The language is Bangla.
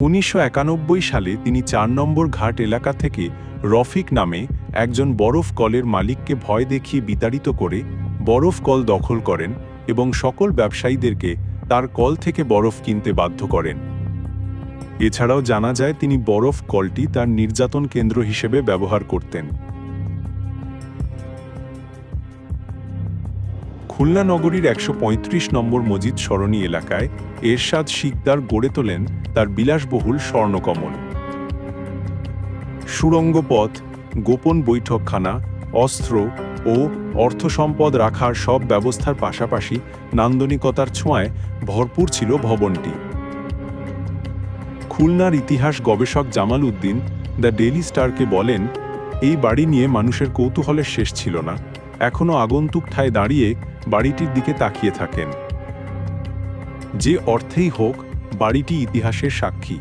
উনিশশো একানব্বই সালে তিনি চার নম্বর ঘাট এলাকা থেকে রফিক নামে একজন বরফ কলের মালিককে ভয় দেখিয়ে বিতাড়িত করে বরফ কল দখল করেন এবং সকল ব্যবসায়ীদেরকে তার কল থেকে বরফ কিনতে বাধ্য করেন। এছাড়াও জানা যায়, তিনি বরফ কলটি তার নির্যাতন কেন্দ্র হিসেবে ব্যবহার করতেন। খুলনা নগরীর একশো পঁয়ত্রিশ নম্বর মজিদ সরণী এলাকায় এরশাদ শিকদার গড়ে তোলেন তার বিলাসবহুল স্বর্ণকমল। সুড়ঙ্গ পথ গোপন বৈঠকখানা, অস্ত্র ও অর্থসম্পদ রাখার সব ব্যবস্থার পাশাপাশি নান্দনিকতার ছোঁয়ায় ভরপুর ছিল ভবনটি। খুলনার ইতিহাস গবেষক জামাল উদ্দিন দ্য ডেইলি স্টারকে বলেন, এই বাড়ি নিয়ে মানুষের কৌতূহলের শেষ ছিল না। এখনও আগন্তুক ঠায় দাঁড়িয়ে বাড়িটির দিকে তাকিয়ে থাকেন। যে অর্থেই হোক বাড়িটি ইতিহাসের সাক্ষী।